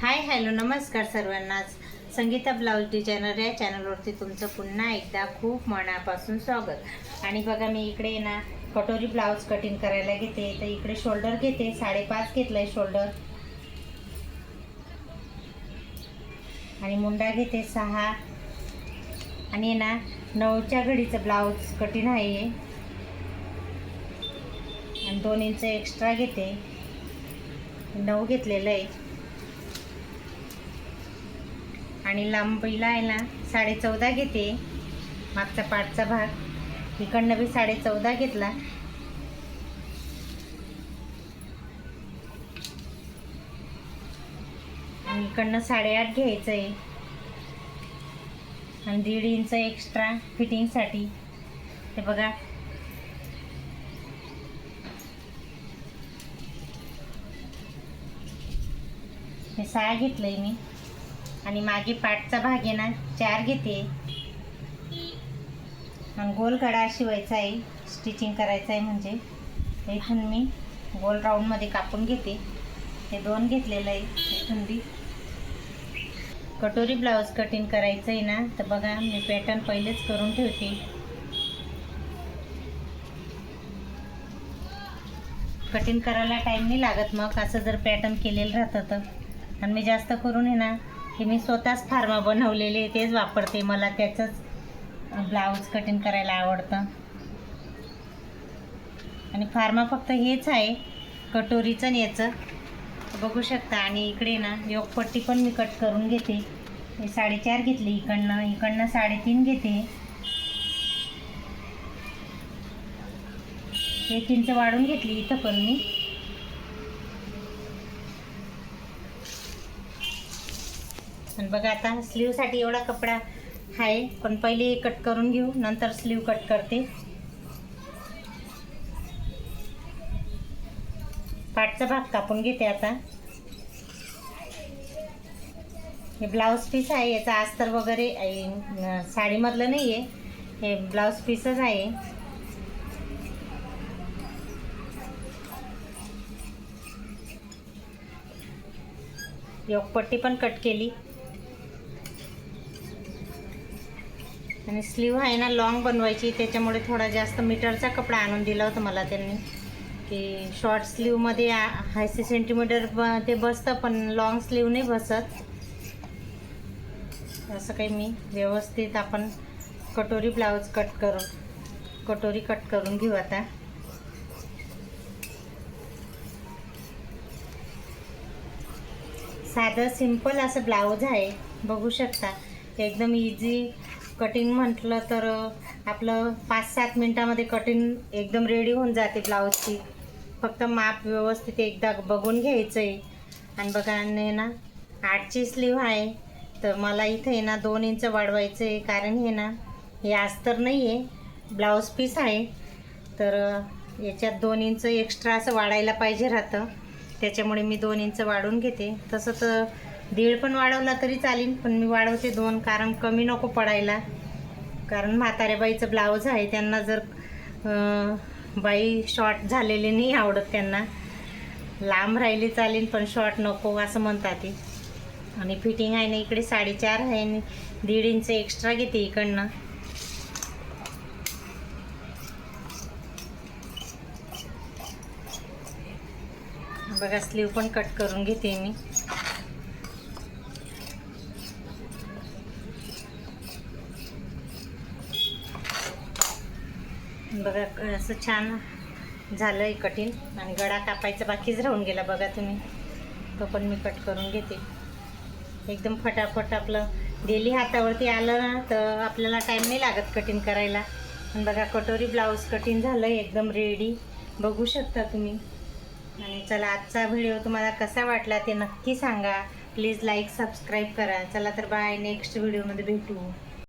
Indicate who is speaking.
Speaker 1: Hi hello नमस्कार सर्वांनाच. Sangeeta blouse designer या चॅनलवरती तुमचं पुन्हा एकदा खूप मनापासून स्वागत. आणि बघा मी इकडे ना कटोरी ब्लाऊज कटिंग करायला घेते. तर इकडे शोल्डर घेते. साडेपाच घेतलं आहे शोल्डर. आणि मुंडा घेते सहा. आणि ना नऊच्या घडीचं ब्लाऊज कटिंग आहे आणि दोन इंच एक्स्ट्रा घेते. नऊ घेतलेलं आहे. आणि लांबीला आहे ना साडे चौदा घेते. मागचा पाठचा भाग. इकडनं बी साडे चौदा घेतला इकडनं साडेआठ घ्यायचं आहे आणि दीड इंच एक्स्ट्रा फिटिंगसाठी. ते बघा. हे सहा आहे मी. आणि मागे पाठचा भाग आहे ना चार घेते. आणि गोल गळा शिवायचा आहे स्टिचिंग करायचं आहे म्हणजे. इथून मी गोल राऊंडमध्ये कापून घेते. हे दोन घेतलेलं आहे इथून बी कटोरी ब्लाऊज कटिंग करायचं आहे ना तर बघा मी पॅटर्न पहिलेच करून ठेवते. कटिंग करायला टाईम नाही लागत मग असं जर पॅटर्न केलेलं राहतं तर. आणि मी जास्त करून आहे ना हे मी स्वतःच फार्मा बनवलेले तेच वापरते. मला त्याचंच ब्लाऊज कटिंग करायला आवडतं. आणि फार्मा फक्त हेच आहे कटोरीचं आणि याचं. बघू शकता. आणि इकडे ना योगपट्टी पण मी कट करून घेते. हे साडेचार घेतली इकडनं इकडनं साडेतीन घेते. एक इंच वाढून घेतली इथं पण मी. आणि बघा आता स्लीवसाठी एवढा कपडा आहे पण पहिले कट करून घेऊ नंतर स्लीव कट करते. पाठचा भाग कापून घेते आता. हे ब्लाऊज पीस आहे याचा अस्तर वगैरे साडीमधलं नाही आहे हे ब्लाऊज पीसच आहे. योगपट्टी पण कट केली. आणि स्लीव आहे ना लॉंग बनवायची. त्याच्यामुळे थोडा जास्त मीटरचा कपडा आणून दिला होता मला त्यांनी. की शॉर्ट स्लीवमध्ये ऐंशी सेंटीमीटर ब ते बसतं पण लॉंग स्लीव नाही बसत. असं काही मी व्यवस्थित आपण कटोरी ब्लाऊज कट करून कटोरी कट करून घेऊ आता. साधं सिंपल असं ब्लाऊज आहे. बघू शकता. एकदम इझी कटिंग म्हटलं तर आपलं पाच सात मिनटामध्ये कटिंग एकदम रेडी होऊन जाते ब्लाऊजची फक्त माप व्यवस्थित एकदा बघून घ्यायचं आहे आणि बघा आणि ना आठची स्लीव आहे. तर मला इथे आहे ना दोन इंच वाढवायचं आहे कारण हे ना हे अस्तर नाही आहे ब्लाऊज पीस आहे. तर याच्यात दोन इंच एक्स्ट्रा असं वाढायला पाहिजे राहतं. त्याच्यामुळे मी दोन इंच वाढवून घेते. तसं तर दीड पण वाढवला तरी चालेल पण मी वाढवते दोन कारण कमी नको पडायला. कारण म्हाताऱ्या बाईचं ब्लाऊज आहे त्यांना जर बाई शॉर्ट झालेली नाही आवडत त्यांना. लांब राहिली चालेल पण शॉर्ट नको असं म्हणतात ते. आणि फिटिंग आहे ना इकडे साडेचार आहे आणि दीड इंच एक्स्ट्रा घेते इकडनं. बघा स्लीव पण कट करून घेते मी. बघा असं छान झालं आहे कठीण आणि गळा कापायचा बाकीच राहून गेला बघा तुम्ही. तो पण मी कट करून घेते. एकदम फटाफट आपलं डेली हातावरती आलं ना तर आपल्याला टाईम नाही लागत कटिंग करायला. आणि बघा कटोरी ब्लाऊज कटिंग झालं एकदम रेडी बघू शकता तुम्ही. आणि चला आजचा व्हिडिओ तुम्हाला कसा वाटला ते नक्की सांगा. प्लीज लाईक सबस्क्राईब करा. चला तर बाय नेक्स्ट व्हिडिओमध्ये भेटू.